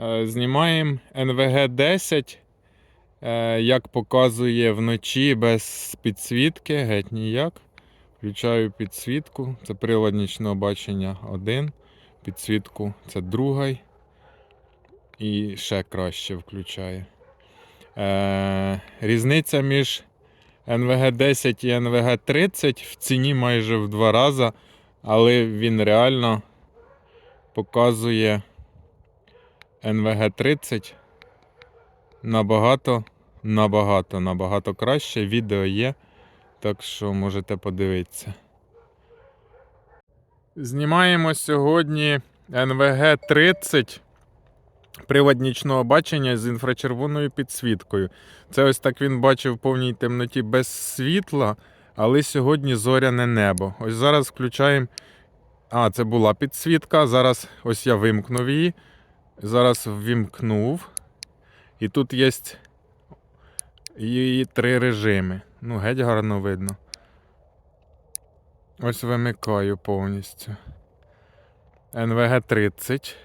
Е, Знімаємо NVG 10, е, як показує вночі без підсвітки, геть ніяк. Включаю підсвітку, це прилад бачення один, підсвітку це другий. І ще краще включає. Е, різниця між NVG 10 і NVG 30 в ціні майже в два рази, але він реально показує NVG 30 набагато, набагато, набагато краще. Відео є, так що можете подивитися. Знімаємо сьогодні NVG 30 привод нічного бачення з інфрачервоною підсвіткою. Це ось так він бачив в повній темноті без світла, але сьогодні зоряне небо. Ось зараз включаємо. А, це була підсвітка. Зараз ось я вимкнув її. Зараз ввімкнув. І тут є її три режими. Ну, геть гарно видно. Ось вимикаю повністю. NVG 30.